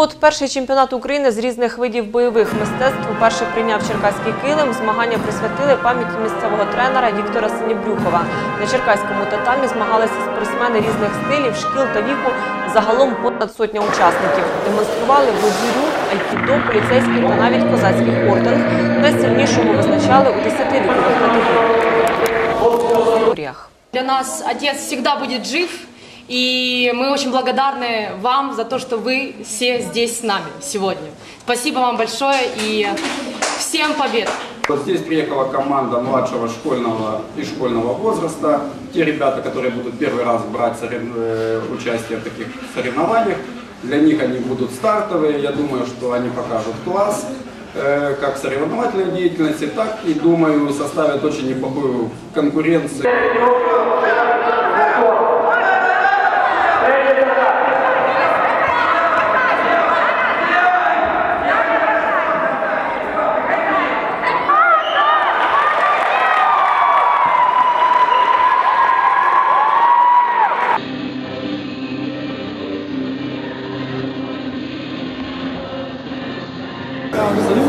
От перший чемпіонат України з різних видів бойових мистецтв уперше прийняв черкаський килим. Змагання присвятили пам'яті місцевого тренера Віктора Синібрюхова. На черкаському татамі змагалися спортсмени різних стилів, шкіл та віку. Загалом понад сотня учасників. Демонстрували водірю, айкідо, поліцейський та навіть козацький орден. Найсильнішого визначали у 10 вікових категоріях. Для нас отец всегда будет жив, и мы очень благодарны вам за то, что вы все здесь с нами сегодня. Спасибо вам большое и всем побед! Вот здесь приехала команда младшего школьного и школьного возраста. Те ребята, которые будут первый раз брать сорев- э, участие в таких соревнованиях, для них они будут стартовые. Я думаю, что они покажут класс э, как соревновательной деятельности, так и, думаю, составят очень неплохую конкуренцию. Anladım.